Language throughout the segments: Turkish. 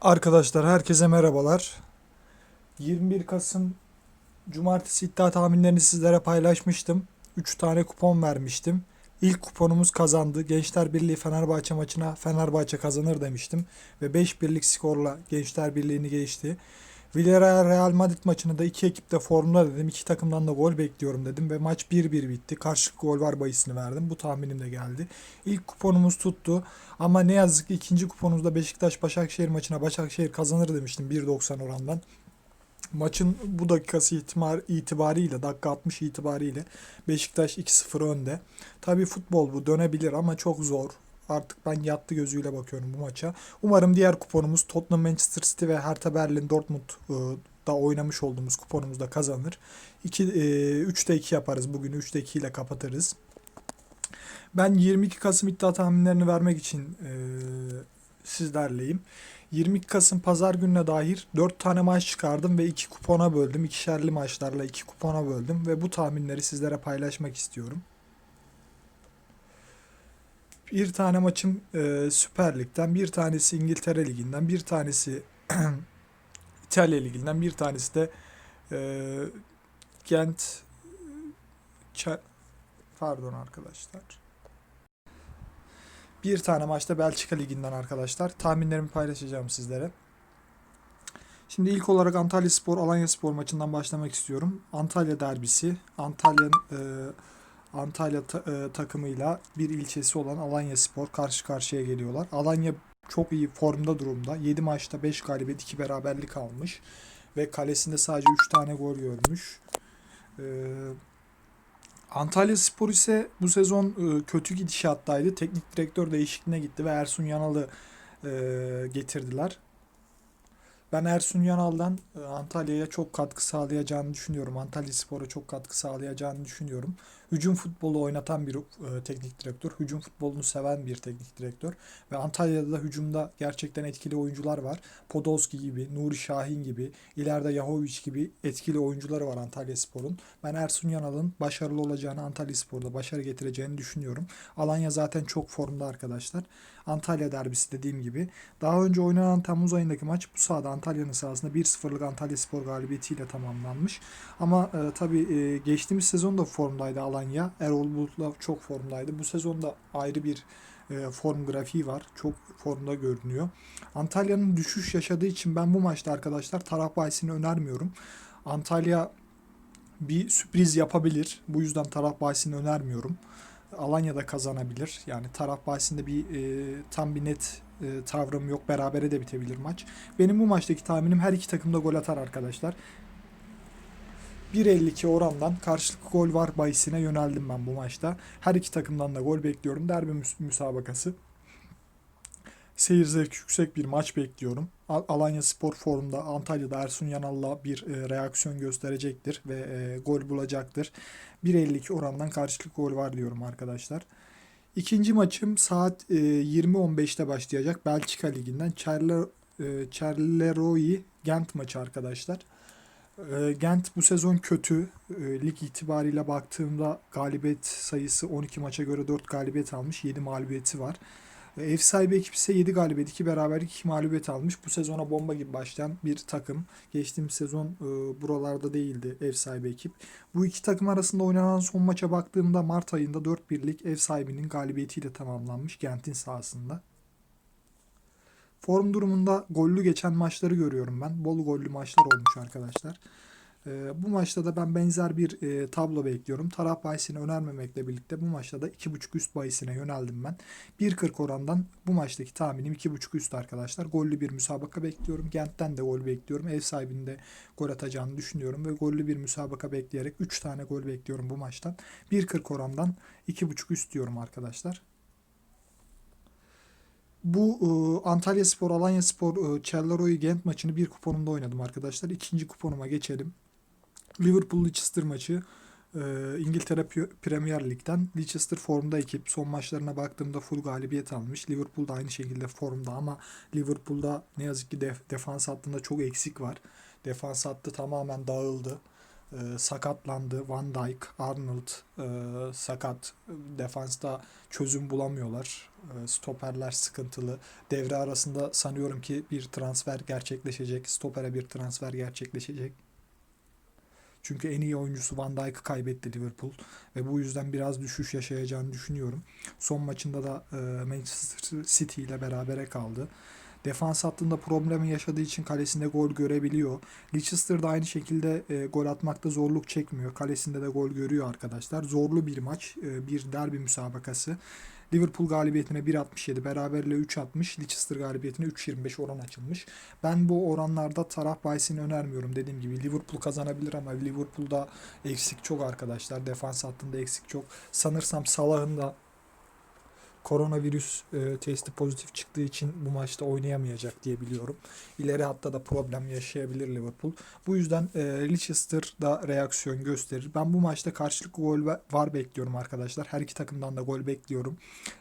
Arkadaşlar herkese merhabalar. 21 Kasım Cumartesi iddia tahminlerini sizlere paylaşmıştım. 3 tane kupon vermiştim. İlk kuponumuz kazandı. Gençler Birliği Fenerbahçe maçına Fenerbahçe kazanır demiştim. Ve 5 birlik skorla Gençler Birliği'ni geçti. Villarreal Real Madrid maçını da iki ekip de formda dedim. İki takımdan da gol bekliyorum dedim. Ve maç 1-1 bitti. Karşılık gol var bahisini verdim. Bu tahminim de geldi. İlk kuponumuz tuttu. Ama ne yazık ki ikinci kuponumuzda Beşiktaş Başakşehir maçına Başakşehir kazanır demiştim 1.90 orandan. Maçın bu dakikası itibar, itibariyle dakika 60 itibariyle Beşiktaş 2-0 önde. Tabii futbol bu dönebilir ama çok zor. Artık ben yattı gözüyle bakıyorum bu maça. Umarım diğer kuponumuz Tottenham, Manchester City ve Hertha Berlin, Dortmund e, da oynamış olduğumuz kuponumuz da kazanır. 2 e, 3'te 2 yaparız. Bugün 3'te 2 ile kapatırız. Ben 22 Kasım iddia tahminlerini vermek için e, sizlerleyim. 22 Kasım pazar gününe dair 4 tane maç çıkardım ve 2 kupona böldüm. İkişerli maçlarla 2 kupona böldüm ve bu tahminleri sizlere paylaşmak istiyorum. Bir tane maçım e, Süper Lig'den, bir tanesi İngiltere Ligi'nden, bir tanesi İtalya Ligi'nden, bir tanesi de e, Gent Ça- pardon arkadaşlar. Bir tane maçta Belçika Ligi'nden arkadaşlar. Tahminlerimi paylaşacağım sizlere. Şimdi ilk olarak Antalya Spor, Alanya Spor maçından başlamak istiyorum. Antalya derbisi. Antalya e, Antalya ta- e, takımıyla bir ilçesi olan Alanya Spor karşı karşıya geliyorlar. Alanya çok iyi formda durumda. 7 maçta 5 galibiyet 2 beraberlik almış. Ve kalesinde sadece 3 tane gol görmüş. Ee, Antalya Spor ise bu sezon e, kötü gidişattaydı. Teknik direktör değişikliğine gitti ve Ersun Yanal'ı e, getirdiler. Ben Ersun Yanal'dan e, Antalya'ya çok katkı sağlayacağını düşünüyorum. Antalya Spor'a çok katkı sağlayacağını düşünüyorum. Hücum futbolu oynatan bir e, teknik direktör. Hücum futbolunu seven bir teknik direktör. Ve Antalya'da da hücumda gerçekten etkili oyuncular var. Podolski gibi, Nuri Şahin gibi, ileride Yahovic gibi etkili oyuncuları var Antalya Spor'un. Ben Ersun Yanal'ın başarılı olacağını, Antalya Spor'da başarı getireceğini düşünüyorum. Alanya zaten çok formda arkadaşlar. Antalya derbisi dediğim gibi. Daha önce oynanan Temmuz ayındaki maç bu sahada Antalya'nın sahasında 1-0'lık Antalya Spor galibiyetiyle tamamlanmış. Ama e, tabii e, geçtiğimiz sezon da formdaydı Alanya. Erol Bulut'la çok formdaydı. Bu sezonda ayrı bir e, form grafiği var. Çok formda görünüyor. Antalya'nın düşüş yaşadığı için ben bu maçta arkadaşlar taraf bahisini önermiyorum. Antalya bir sürpriz yapabilir. Bu yüzden taraf bahisini önermiyorum. Alanya'da kazanabilir. Yani taraf bahisinde bir e, tam bir net e, tavrım yok. Berabere de bitebilir maç. Benim bu maçtaki tahminim her iki takım da gol atar arkadaşlar. 1.52 orandan karşılıklı gol var bahisine yöneldim ben bu maçta. Her iki takımdan da gol bekliyorum. Derbi müs- müsabakası. Seyir zevki yüksek bir maç bekliyorum. Al- Alanya Spor Forum'da Antalya'da Ersun Yanal'la bir e, reaksiyon gösterecektir ve e, gol bulacaktır. 1.52 orandan karşılıklı gol var diyorum arkadaşlar. İkinci maçım saat e, 20.15'te başlayacak. Belçika Ligi'nden Charler, e, Charleroi Gent maçı arkadaşlar. E, Gent bu sezon kötü. E, lig itibariyle baktığımda galibiyet sayısı 12 maça göre 4 galibiyet almış. 7 mağlubiyeti var. E, Ev sahibi ekip ise 7 galibiyet, 2 beraberlik, 2 mağlubiyet almış. Bu sezona bomba gibi başlayan bir takım. Geçtiğimiz sezon e, buralarda değildi ev sahibi ekip. Bu iki takım arasında oynanan son maça baktığımda Mart ayında 4-1'lik ev sahibinin galibiyetiyle tamamlanmış Gent'in sahasında. Form durumunda gollü geçen maçları görüyorum ben. Bol gollü maçlar olmuş arkadaşlar. Ee, bu maçta da ben benzer bir e, tablo bekliyorum. Taraf bahisini önermemekle birlikte bu maçta da 2.5 üst bahisine yöneldim ben. 1.40 orandan bu maçtaki tahminim 2.5 üst arkadaşlar. Gollü bir müsabaka bekliyorum. Gent'ten de gol bekliyorum. Ev sahibinin de gol atacağını düşünüyorum ve gollü bir müsabaka bekleyerek 3 tane gol bekliyorum bu maçtan. 1.40 orandan 2.5 üst diyorum arkadaşlar. Bu e, Antalya Spor, Alanya Spor, e, Charleroi Gent maçını bir kuponumda oynadım arkadaşlar. İkinci kuponuma geçelim. Liverpool Leicester maçı e, İngiltere Premier Lig'den Leicester formda ekip. Son maçlarına baktığımda full galibiyet almış. Liverpool da aynı şekilde formda ama Liverpool'da ne yazık ki def- defans hattında çok eksik var. Defans hattı tamamen dağıldı. E, sakatlandı. Van Dijk, Arnold e, sakat. Defansta çözüm bulamıyorlar. E, stoperler sıkıntılı. Devre arasında sanıyorum ki bir transfer gerçekleşecek. Stopere bir transfer gerçekleşecek. Çünkü en iyi oyuncusu Van Dijk'ı kaybetti Liverpool ve bu yüzden biraz düşüş yaşayacağını düşünüyorum. Son maçında da e, Manchester City ile berabere kaldı. Defans hattında problemi yaşadığı için kalesinde gol görebiliyor. Leicester da aynı şekilde e, gol atmakta zorluk çekmiyor. Kalesinde de gol görüyor arkadaşlar. Zorlu bir maç, e, bir derbi müsabakası. Liverpool galibiyetine 1.67, beraberle 3.60, Leicester galibiyetine 3.25 oran açılmış. Ben bu oranlarda taraf bahisini önermiyorum. Dediğim gibi Liverpool kazanabilir ama Liverpool'da eksik çok arkadaşlar. Defans hattında eksik çok. Sanırsam Salah'ın da koronavirüs e, testi pozitif çıktığı için bu maçta oynayamayacak diye biliyorum. İleri hatta da problem yaşayabilir Liverpool. Bu yüzden e, Leicester da reaksiyon gösterir. Ben bu maçta karşılıklı gol var bekliyorum arkadaşlar. Her iki takımdan da gol bekliyorum.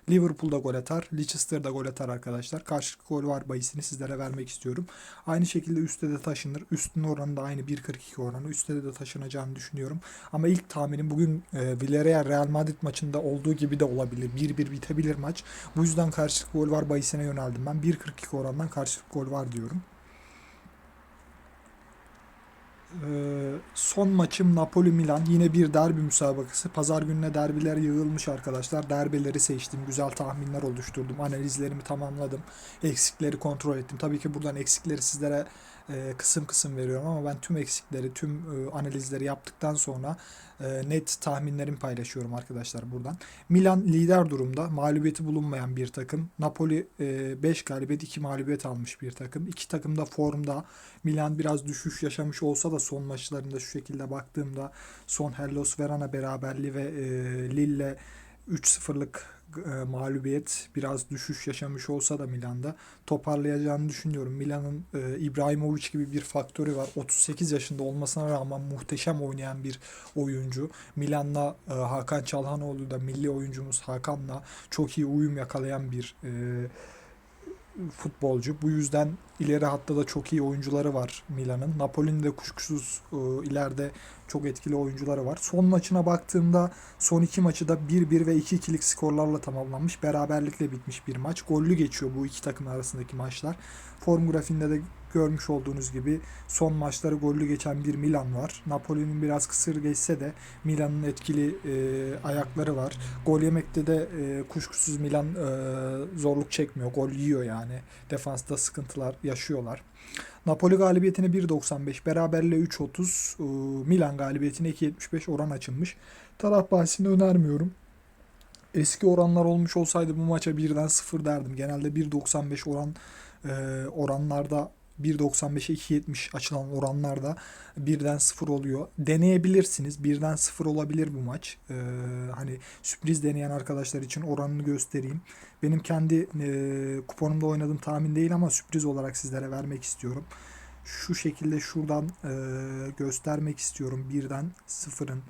Liverpool da gol atar, Leicester da gol atar arkadaşlar. Karşılıklı gol var bahisini sizlere vermek istiyorum. Aynı şekilde üstte de taşınır. Üstün oranı da aynı 1.42 oranı. Üstte de taşınacağını düşünüyorum. Ama ilk tahminim bugün e, Villarreal Real Madrid maçında olduğu gibi de olabilir. 1-1 bitebilir maç. Bu yüzden karşılıklı gol var bahisine yöneldim ben. 1.42 orandan karşılıklı gol var diyorum. Ee, son maçım Napoli Milan. Yine bir derbi müsabakası. Pazar gününe derbiler yığılmış arkadaşlar. Derbeleri seçtim. Güzel tahminler oluşturdum. Analizlerimi tamamladım. Eksikleri kontrol ettim. Tabii ki buradan eksikleri sizlere e, kısım kısım veriyorum ama ben tüm eksikleri, tüm e, analizleri yaptıktan sonra e, net tahminlerimi paylaşıyorum arkadaşlar buradan. Milan lider durumda. Mağlubiyeti bulunmayan bir takım. Napoli 5 galibiyet 2 mağlubiyet almış bir takım. İki takım da formda. Milan biraz düşüş yaşamış olsa da son maçlarında şu şekilde baktığımda son Hellas Verona beraberliği ve e, Lille 3-0'lık e, mağlubiyet biraz düşüş yaşamış olsa da Milan'da toparlayacağını düşünüyorum. Milan'ın e, İbrahimovic gibi bir faktörü var. 38 yaşında olmasına rağmen muhteşem oynayan bir oyuncu. Milan'la e, Hakan Çalhanoğlu da milli oyuncumuz Hakan'la çok iyi uyum yakalayan bir e, futbolcu. Bu yüzden ileri hatta da çok iyi oyuncuları var Milan'ın. Napoli'nin de kuşkusuz e, ileride çok etkili oyuncuları var. Son maçına baktığımda son iki maçı da 1-1 ve 2-2'lik skorlarla tamamlanmış. Beraberlikle bitmiş bir maç. Gollü geçiyor bu iki takım arasındaki maçlar. Form grafiğinde de görmüş olduğunuz gibi son maçları gollü geçen bir Milan var. Napoli'nin biraz kısır geçse de Milan'ın etkili e, ayakları var. Gol yemekte de e, kuşkusuz Milan e, zorluk çekmiyor. Gol yiyor yani. Defansta sıkıntılar yaşıyorlar. Napoli galibiyetine 1.95, beraberle 3.30, e, Milan galibiyetine 2.75 oran açılmış. Taraf bahisini önermiyorum. Eski oranlar olmuş olsaydı bu maça 1'den 0 derdim. Genelde 1.95 oran e, oranlarda 1.95'e 2.70 açılan oranlarda birden 0 oluyor. Deneyebilirsiniz. Birden 0 olabilir bu maç. Ee, hani sürpriz deneyen arkadaşlar için oranını göstereyim. Benim kendi e, kuponumda oynadığım tahmin değil ama sürpriz olarak sizlere vermek istiyorum. Şu şekilde şuradan e, göstermek istiyorum. Birden 0'ın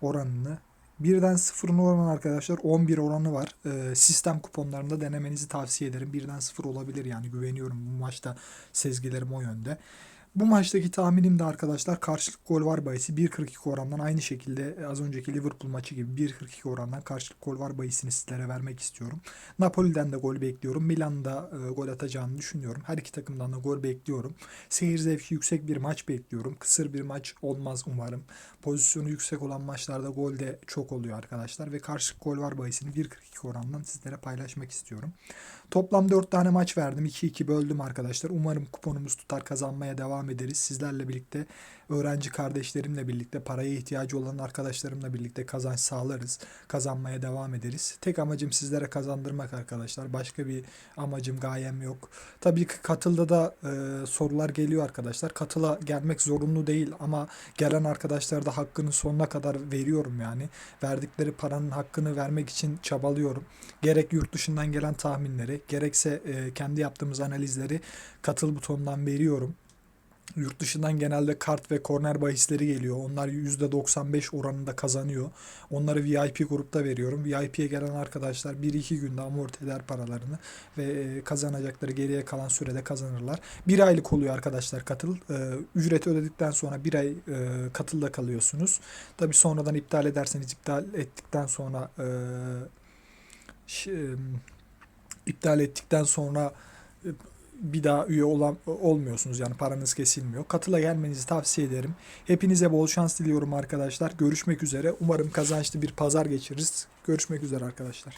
oranını. Birden 0'ın oranı arkadaşlar 11 oranı var. Ee, sistem kuponlarında denemenizi tavsiye ederim. Birden 0 olabilir yani güveniyorum bu maçta sezgilerim o yönde. Bu maçtaki tahminim de arkadaşlar karşılık gol var bahisi 1.42 orandan aynı şekilde e, az önceki Liverpool maçı gibi 1.42 orandan karşılık gol var bahisini sizlere vermek istiyorum. Napoli'den de gol bekliyorum. Milan'da e, gol atacağını düşünüyorum. Her iki takımdan da gol bekliyorum. Seyir zevki yüksek bir maç bekliyorum. Kısır bir maç olmaz umarım. Pozisyonu yüksek olan maçlarda gol de çok oluyor arkadaşlar ve karşılık gol var bahisini 1.42 orandan sizlere paylaşmak istiyorum. Toplam 4 tane maç verdim. 2-2 böldüm arkadaşlar. Umarım kuponumuz tutar kazanmaya devam ederiz. Sizlerle birlikte öğrenci kardeşlerimle birlikte paraya ihtiyacı olan arkadaşlarımla birlikte kazanç sağlarız. Kazanmaya devam ederiz. Tek amacım sizlere kazandırmak arkadaşlar. Başka bir amacım gayem yok. Tabii ki katılda da e, sorular geliyor arkadaşlar. Katıla gelmek zorunlu değil ama gelen arkadaşlar da hakkını sonuna kadar veriyorum yani. Verdikleri paranın hakkını vermek için çabalıyorum. Gerek yurt dışından gelen tahminleri gerekse e, kendi yaptığımız analizleri katıl butonundan veriyorum. Yurt dışından genelde kart ve korner bahisleri geliyor. Onlar %95 oranında kazanıyor. Onları VIP grupta veriyorum. VIP'ye gelen arkadaşlar 1-2 günde amorti eder paralarını ve e, kazanacakları geriye kalan sürede kazanırlar. Bir aylık oluyor arkadaşlar katıl. Ee, Ücreti ödedikten sonra bir ay e, katılda kalıyorsunuz. Tabi sonradan iptal ederseniz iptal ettikten sonra e, e, iptal ettikten sonra e, bir daha üye olan olmuyorsunuz yani paranız kesilmiyor. Katıla gelmenizi tavsiye ederim. Hepinize bol şans diliyorum arkadaşlar. Görüşmek üzere. Umarım kazançlı bir pazar geçiririz. Görüşmek üzere arkadaşlar.